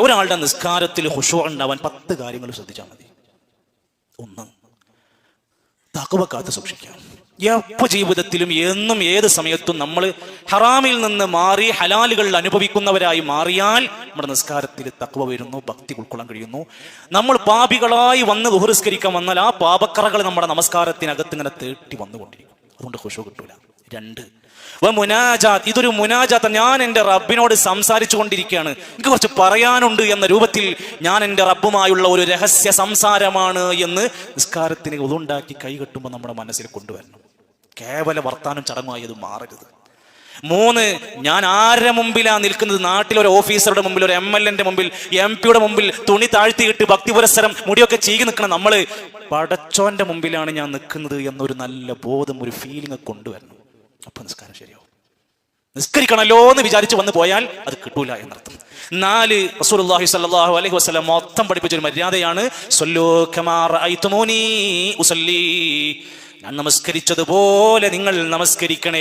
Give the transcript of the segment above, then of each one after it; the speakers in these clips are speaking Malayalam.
ഒരാളുടെ നിസ്കാരത്തിൽ ഹുഷോ ഉണ്ടാവാൻ പത്ത് കാര്യങ്ങൾ ശ്രദ്ധിച്ചാൽ മതി. ഒന്ന് തകവ കാത്തു സൂക്ഷിക്കാം. എപ്പോ ജീവിതത്തിലും എന്നും ഏത് സമയത്തും നമ്മൾ ഹറാമിൽ നിന്ന് മാറി ഹലാലുകൾ അനുഭവിക്കുന്നവരായി മാറിയാൽ നമ്മുടെ നിസ്കാരത്തിൽ തക്വ വരുന്നു ഭക്തി ഉൾക്കൊള്ളാൻ കഴിയുന്നു. നമ്മൾ പാപികളായി വന്ന് ദുഹരിസ്കരിക്കാൻ വന്നാൽ ആ പാപക്കറകൾ നമ്മുടെ നമസ്കാരത്തിനകത്ത് ഇങ്ങനെ തേട്ടി വന്നുകൊണ്ടിരിക്കും. അതുകൊണ്ട് ഹുഷോ കിട്ടൂല. രണ്ട്. മുനാജാത്ത് ഇതൊരു മുനാജാത്ത്. ഞാൻ എന്റെ റബ്ബിനോട് സംസാരിച്ചു കൊണ്ടിരിക്കുകയാണ് എനിക്ക് കുറച്ച് പറയാനുണ്ട് എന്ന രൂപത്തിൽ ഞാൻ എന്റെ റബ്ബുമായുള്ള ഒരു രഹസ്യ സംസാരമാണ് എന്ന് നിസ്കാരത്തിന് ഉതുണ്ടാക്കി കൈകെട്ടുമ്പോൾ നമ്മുടെ മനസ്സിൽ കൊണ്ടുവരണം. കേവല വർത്താനം ചടങ്ങുമായി അത് മാറരുത്. മൂന്ന് ഞാൻ ആരുടെ മുമ്പിലാണ് നിൽക്കുന്നത്? നാട്ടിലെ ഒരു ഓഫീസറുടെ മുമ്പിൽ ഒരു എം എൽ എന്റെ മുമ്പിൽ എം പിയുടെ മുമ്പിൽ തുണി താഴ്ത്തിയിട്ട് ഭക്തി പുരസ്സരം മുടിയൊക്കെ ചെയ്ത് നിൽക്കണം നമ്മൾ പടച്ചോന്റെ മുമ്പിലാണ് ഞാൻ നിൽക്കുന്നത് എന്നൊരു നല്ല ബോധം ഒരു ഫീലിംഗ് കൊണ്ടുവരണം. അപ്പൊ നിസ്കാരം ശരിയാവും. നിസ്കരിക്കണല്ലോ എന്ന് വിചാരിച്ച് വന്നു പോയാൽ അത് കിട്ടൂല എന്നർത്ഥം. നാല് റസൂലുള്ളാഹി സ്വല്ലല്ലാഹു അലൈഹി വസല്ലം മൊത്തം പഠിപ്പിച്ച ഒരു മര്യാദയാണ് സ്വല്ലൂ കമാ റഅയ്തുമൂനി ഞാൻ നമസ്കരിച്ചതുപോലെ നിങ്ങൾ നമസ്കരിക്കണേ.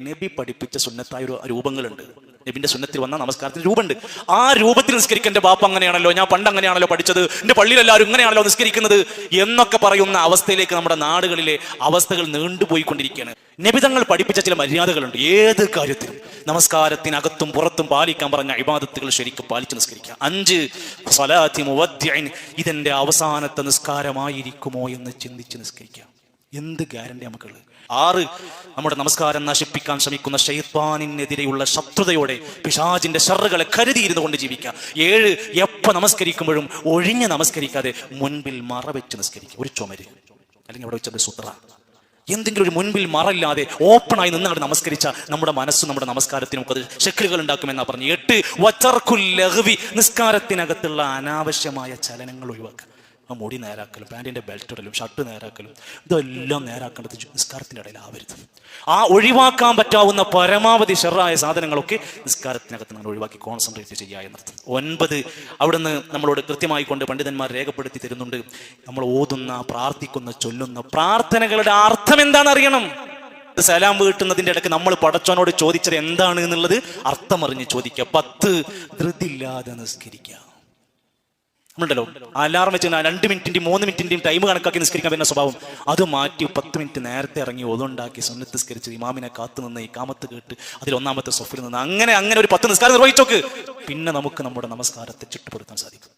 നബി പഠിപ്പിച്ച സുന്നത്തായ രൂപങ്ങളുണ്ട്. നബിന്റെ സുന്നത്തിൽ വന്ന നമസ്കാരത്തിന് രൂപമുണ്ട്. ആ രൂപത്തിൽ നിസ്കരിക്കാൻ എന്റെ ബാപ്പ അങ്ങനെയാണല്ലോ ഞാൻ പണ്ട് അങ്ങനെയാണല്ലോ പഠിച്ചത്. എന്റെ പള്ളിയിൽ എല്ലാവരും ഇങ്ങനെയാണല്ലോ നിസ്കരിക്കുന്നത്. എന്നൊക്കെ പറയുന്ന അവസ്ഥയിലേക്ക് നമ്മുടെ നാടുകളിലെ അവസ്ഥകൾ നീണ്ടുപോയിക്കൊണ്ടിരിക്കുകയാണ്. നബിതങ്ങൾ പഠിപ്പിച്ച ചില മര്യാദകളുണ്ട്. ഏത് കാര്യത്തിലും നമസ്കാരത്തിനകത്തും പുറത്തും പാലിക്കാൻ പറഞ്ഞ ഇബാദത്തുകൾ ശരിക്കും പാലിച്ച് നിസ്കരിക്കുക. അഞ്ച് സലാത്തി. ഇതെന്റെ അവസാനത്തെ നിസ്കാരമായിരിക്കുമോ എന്ന് ചിന്തിച്ച് നിസ്കരിക്കുക. എന്ത് ഗ്യാരണ്ടി നമുക്കുള്ളത്? ആറ് നമ്മുടെ നമസ്കാരം നശിപ്പിക്കാൻ ശ്രമിക്കുന്ന ഷെയ്ത്താനിനെതിരെയുള്ള ശത്രുതയോടെ പിശാജിന്റെ ഷറുകളെ കരുതിയിരുന്നു കൊണ്ട് ജീവിക്കുക. ഏഴ് എപ്പോ നമസ്കരിക്കുമ്പോഴും ഒഴിഞ്ഞ് നമസ്കരിക്കാതെ മുൻപിൽ മറവെച്ച് നിസ്കരിക്കുക. ഒരു ചുമര്. അല്ലെങ്കിൽ അവിടെ വെച്ചത് സുത്ര. എന്തെങ്കിലും ഒരു മുൻപിൽ മറയില്ലാതെ ഓപ്പണായി നിന്നങ്ങോട്ട് നമസ്കരിച്ച നമ്മുടെ മനസ്സ് നമ്മുടെ നമസ്കാരത്തിന് നമുക്ക് അത് ഷെക്കിലുകൾ ഉണ്ടാക്കുമെന്നാ പറഞ്ഞു. എട്ട് വച്ചർക്കു ലഹവി നിസ്കാരത്തിനകത്തുള്ള അനാവശ്യമായ ചലനങ്ങൾ ഒഴിവാക്കുക. ആ മുടി നേരാക്കലും പാന്റിന്റെ ബെൽറ്റ് ഇടലും ഷർട്ട് നേരാക്കലും ഇതെല്ലാം നേരാക്കേണ്ടത് നിസ്കാരത്തിന്റെ ഇടയിൽ ആവരുത് ആ ഒഴിവാക്കാൻ പറ്റാവുന്ന പരമാവധി ഷെറായ സാധനങ്ങളൊക്കെ നിസ്കാരത്തിനകത്ത് നിങ്ങൾ ഒഴിവാക്കി കോൺസെൻട്രേറ്റ് ചെയ്യുക എന്നർത്ഥം. ഒൻപത് അവിടുന്ന് നമ്മളോട് കൃത്യമായി കൊണ്ട് പണ്ഡിതന്മാർ രേഖപ്പെടുത്തി തരുന്നുണ്ട്. നമ്മൾ ഓതുന്ന പ്രാർത്ഥിക്കുന്ന ചൊല്ലുന്ന പ്രാർത്ഥനകളുടെ അർത്ഥം എന്താണെന്ന് അറിയണം സലാം വീട്ടുന്നതിന്റെ ഇടയ്ക്ക് നമ്മൾ പടച്ചോനോട് ചോദിച്ചത് എന്താണ് എന്നുള്ളത് അർത്ഥമറിഞ്ഞ് ചോദിക്കുക. പത്ത് ധൃതില്ലാതെ നിസ്കരിക്കുക. നമ്മളുണ്ടല്ലോ അലാറം വെച്ച് രണ്ട് മിനിറ്റിന്റെയും മൂന്ന് മിനിറ്റിന്റെയും ടൈം കണക്കാക്കി നിസ്കരിക്കാൻ പറ്റുന്ന സ്വഭാവം. അത് മാറ്റി പത്ത് മിനിറ്റ് നേരത്തെ ഇറങ്ങി ഒതുണ്ടാക്കി സുന്നത്ത് നിസ്കരിച്ച് ഇമാമിനെ കാത്തു നിന്ന് ഈ കാമത്ത് കേട്ട് അതിൽ ഒന്നാമത്തെ സൊഫിൽ നിന്ന് അങ്ങനെ അങ്ങനെ ഒരു പത്ത് നിസ്കാരം നിർവഹിച്ചോക്ക്. പിന്നെ നമുക്ക് നമ്മുടെ നമസ്കാരത്തെ ചുട്ടുപെടുത്താൻ സാധിക്കും.